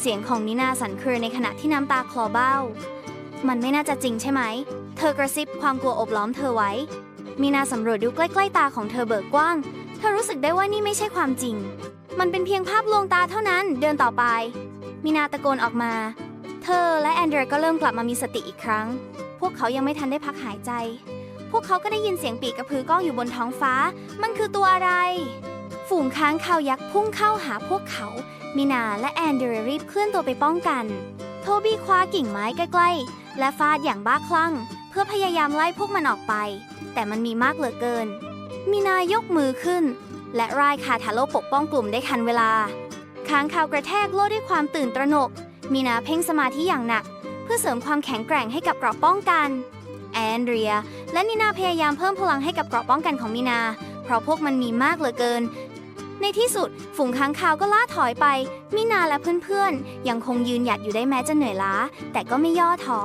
เสียงของนินาสั่นเครือในขณะที่น้ำตาคลอเบ้า มันไม่น่าจะจริงใช่ไหม เธอกระซิบความกลัวอบล้อมเธอไว้ มีนาสำรวจดูใกล้ๆตาของเธอเบิกกว้าง เธอรู้สึกได้ว่านี่ไม่ใช่ความจริง มันเป็นเพียงภาพลวงตาเท่านั้น เดินต่อไป มีนาตะโกนออกมา เธอและแอนเดรก็เริ่มกลับมามีสติอีกครั้ง พวกเขายังไม่ทันได้พักหายใจ พวกเขาก็ได้ยินเสียงปีกกระพือก้องอยู่บนท้องฟ้า มันคือตัวอะไร ฝูงค้างคาวยักษ์พุ่งเข้าหาพวกเขา มินาและแอนเดรรีบเคลื่อนตัวไปป้องกัน โทบี้คว้ากิ่งไม้ใกล้ๆ และฟาดอย่างบ้าคลั่ง เพื่อพยายามไล่พวกมันออกไป แต่มันมีมากเหลือเกิน มินายกมือขึ้น และรายคาทาโลปกป้องกลุ่มได้ทันเวลา ค้างคาวกระแทกโล่ด้วยความตื่นตระหนกมีนาเพ่งสมาธิอย่างหนัก เพื่อเสริมความแข็งแกร่งให้กับเกราะป้องกัน แอนเดรีย และนินาพยายามเพิ่มพลังให้กับเกราะป้องกันของมินา เพราะพวกมันมีมากเหลือเกิน ในที่สุดฝูงค้างคาวก็ล่าถอยไป มินาและเพื่อนๆ ยังคงยืนหยัดอยู่ได้แม้จะเหนื่อยล้า แต่ก็ไม่ย่อท้อ